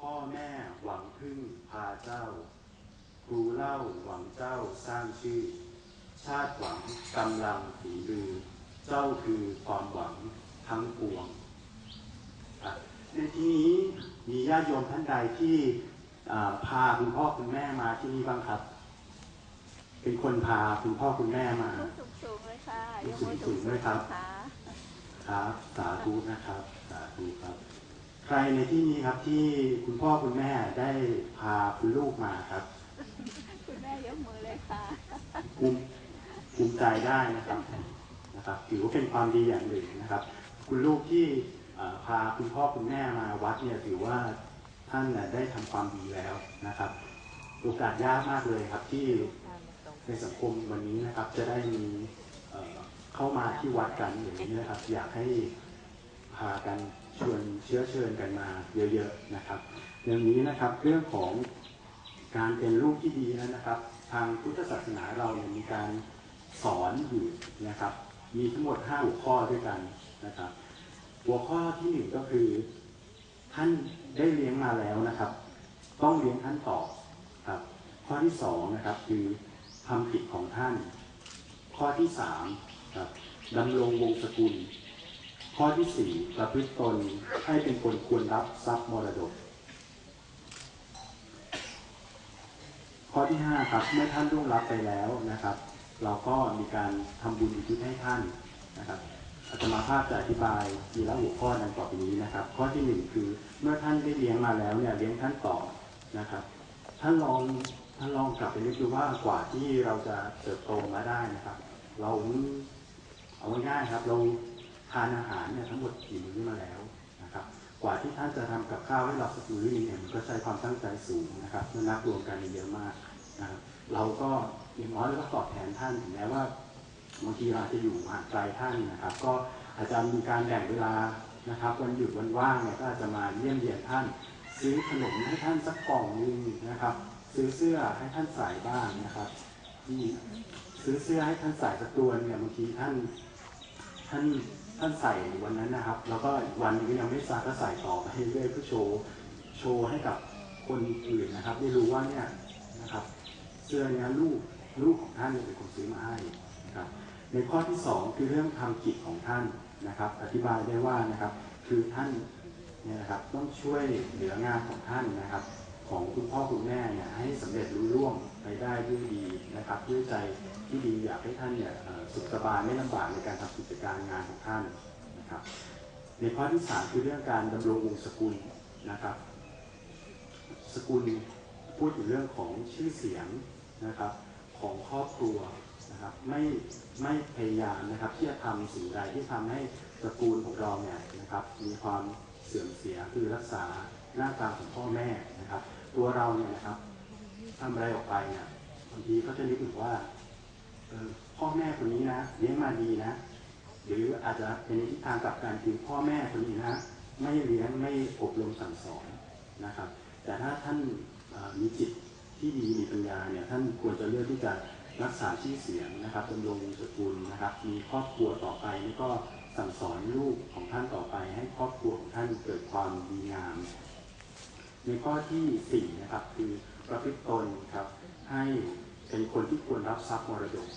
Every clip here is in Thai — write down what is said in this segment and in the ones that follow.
พ่อแม่หวังพึ่งพาเจ้า ครูเล่าหวังเจ้าสร้างชื่อ ชาติหวังกำลังฝีมือ เจ้าคือความหวังทั้งปวงอะในที่นี้มีญาติโยมท่านใดที่อ่าพาคุณพ่อคุณแม่มาที่นี่บ้างครับ เป็นคนพาคุณพ่อคุณแม่มาสูงสูงๆเลยค่ะยกสูมืงอสูงๆด้วยครับค่ะครับ สาธุนะครับ สาธุครับ ใครในที่นี้ครับที่คุณพ่อคุณแม่ได้พาคุณลูกมาครับ คุณแม่ยกมือเลยค่ะภูมิภูมิใจได้นะครับนะครับถือว่าเป็นความดีอย่างหนึ่งนะครับ คุณลูกที่เอ่อพาคุณพ่อคุณแม่มาวัดเนี่ยถือว่าท่านน่ะได้ทำความดีแล้วนะครับโอกาสยากมากเลยครับที่ในสังคมวันนี้นะครับ จะได้มีเอ่อเข้ามาที่วัดกันอย่างนี้นะครับ อยากให้พากัน ชวนเชื้อเชิญกันมาเยอะๆนะครับอย่างนี้นะครับเรื่องของการเป็นลูกที่ดีนะครับ ทางพุทธศาสนาเราเนี่ยมีการสอนอยู่นะครับ มีทั้งหมด 5 หัวข้อด้วยกันนะครับ หัวข้อที่หนึ่งก็คือ ท่านได้เลี้ยงมาแล้วนะครับ ต้องเลี้ยงท่านต่อครับ ข้อที่สองนะครับคือทำผิดของท่าน ข้อที่สามครับดำรงวงศกุล ข้อที่สี่ประพฤติตนให้เป็นคนควรรับทรัพย์มรดก ข้อที่ 5 ครับ เมื่อท่านร่วงรับไปแล้วนะครับ เราก็มีการทำบุญอุทิศให้ท่านนะครับอาตมาภาพจะอธิบายทีละหัวข้อดังต่อไปนี้นะครับ ข้อที่หนึ่งคือเมื่อท่านได้เลี้ยงมาแล้วเนี่ยเลี้ยงท่านต่อนะครับ ท่านลองท่านลองกลับไปนึกดูว่ากว่าที่เราจะเติบโตมาได้นะครับ เราเอาง่ายๆครับ เรา ทานอาหารเนี่ยทั้งหมดกี่มื้อมาแล้วนะครับ กว่าที่ท่านจะทำกับข้าวให้เราสักมื้อนึงเนี่ยมันก็ใช้ความตั้งใจสูงนะครับเมื่อนับรวมกันเยอะมากนะครับเราก็อย่างน้อยก็ตอบแทนท่านถึงแม้ว่าบางทีเราจะอยู่ห่างไกลท่านนะครับ ก็อาจจะมีการแบ่งเวลานะครับวันหยุดวันว่างเนี่ยก็อาจจะมาเยี่ยมเยียนท่าน ซื้อขนมให้ท่านสักกล่องนึงนะครับ ซื้อเสื้อให้ท่านใส่บ้างนะครับซื้อเสื้อให้ท่านใส่สักตัวเนี่ยบางทีท่านท่าน ท่านใส่วันนั้นนะครับ แล้วก็วันนึงก็ยังไม่ซักก็ใส่ต่อไปเรื่อยๆเพื่อโชว์โชว์ให้กับคนอื่นนะครับ ได้รู้ว่าเนี่ยนะครับ เสื้อเนี้ยลูกลูกของท่านเนี่ยเป็นคนซื้อมาให้นะครับ ในข้อที่สองคือเรื่องทำกิจของท่านนะครับ อธิบายได้ว่านะครับ คือท่านเนี่ยนะครับต้องช่วยเหลืองานของท่านนะครับ ของคุณพ่อคุณแม่เนี่ยให้สำเร็จรุ่ร่วงไปได้ด้วยดีนะครับด้วยใจที่ดีอยากให้ท่านเนี่ยสุขสบายไม่ลำบากในการทำกิจการงานของท่านนะครับ ในข้อที่สามคือเรื่องการดำรงวงศกุลนะครับ สกุลพูดถึงเรื่องของชื่อเสียงนะครับของครอบครัวนะครับไม่ไม่พยายามนะครับที่จะทำสิ่งใดที่ทำให้ตระกูลของเราเนี่ยนะครับมีความเสื่อมเสียคือรักษา หน้าตาของพ่อแม่นะครับ ตัวเราเนี่ยนะครับทำอะไรออกไปเนี่ยบางทีก็จะนึกถึงว่าเออพ่อแม่คนนี้นะเลี้ยงมาดีนะ หรืออาจจะเป็นทิศทางกลับกันคือพ่อแม่คนนี้นะไม่เลี้ยงไม่อบรมสั่งสอนนะครับ แต่ถ้าท่านออมีจิตที่ดีมีปัญญาเนี่ยท่านควรจะเลือกที่จะรักษาชื่อเสียงนะครับดำรงสกุลนะครับ มีครอบครัวต่อไปแล้วก็สั่งสอนลูกของท่านต่อไป ให้ครอบครัวของท่านเกิดความดีงาม ในข้อที่สี่นะครับ คือประพฤติตนครับ ให้เป็นคนที่ควรรับทรัพย์มรดก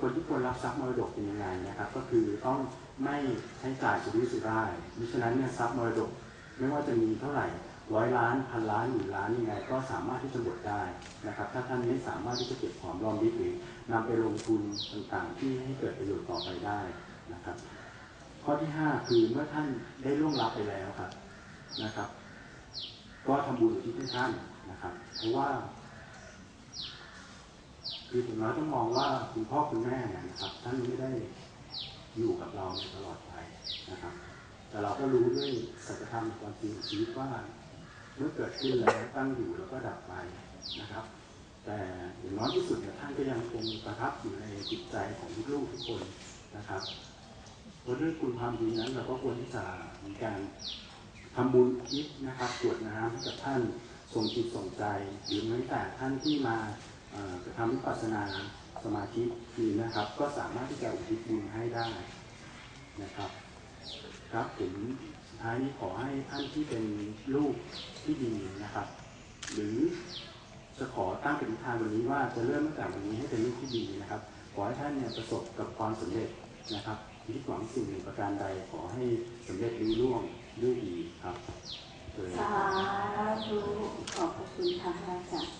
คนที่ควรรับทรัพย์มรดกเป็นยังไงนะครับ ก็คือต้องไม่ใช้จ่ายสุรุ่ยสุร่ายมิฉะนั้นเนี่ยทรัพย์มรดก ไม่ว่าจะมีเท่าไหร่ร้อยล้านพันล้านหมื่นล้านยังไง ก็สามารถที่จะหมดได้นะครับ ถ้าท่านไม่สามารถที่จะเก็บหอมรอมริบหรือนำไปลงทุนต่างๆ ที่ให้เกิดประโยชน์ต่อไปได้นะครับ ข้อที่ห้าคือเมื่อท่านได้ล่วงลับไปแล้วครับนะครับ ก็ทำบุญอุที่ท่านนะครับ เพราะว่า คือถึงน้อยต้องมองว่าคุณพ่อคุณแม่เนี่ยนะครับ ท่านไม่ได้อยู่กับเราตลอดไปนะครับ แต่เราก็รู้ด้วยสัจธรรมความจริงชีวิตว่าเมื่อเกิดขึ้นแล้วตั้งอยู่แล้วก็ดับไปนะครับ แต่อย่างน้อยที่สุดเนี่ยท่านก็ยังคงประทับอยู่ในจิตใจของลูกทุกคนนะครับเพราะด้วยคุณความดีนั้นเราก็ควรที่จะมีการ ทำบุญอุทิศนะครับกรวดน้ำให้กับท่านส่งจิตส่งใจ หรือแม้แต่ท่านที่มาเอ่อกระทำวิปัสสนาสมาธินี้นะครับ ก็สามารถที่จะอุทิศบุญให้ได้นะครับ ครับผมท้ายนี้ขอให้ท่านที่เป็นลูกที่ดีนะครับ หรือจะขอตั้งปณิธานวันนี้ว่าจะเริ่มตั้งแต่วันนี้ให้เป็นลูกที่ดีนะครับ ขอให้ท่านเนี่ยประสบกับความสำเร็จ นะครับคิดหวังสิ่งหนึ่งประการใดขอให้สำเร็จรุ่ร่วงด้วยดีครับเลยสาธุขอบพระคุณค่ะพระอาจารย์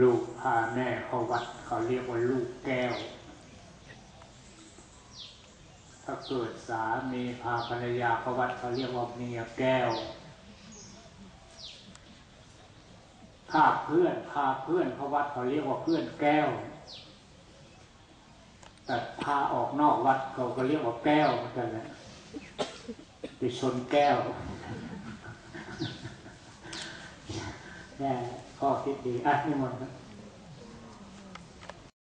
ลูกพาแม่เข้าวัดเขาเรียกว่าลูกแก้ว ถ้าเกิดสามีพาภรรยาเข้าวัดเขาเรียกว่าเมียแก้ว ถ้าเพื่อนพาเพื่อนเข้าวัดเขาเรียกว่าเพื่อนแก้วแต่ พาออกนอกวัดเขาก็เรียกว่าแก้วเหมือนกันแหละไปชนแก้วแม่ข้อคิดดีอะนี่มันครับ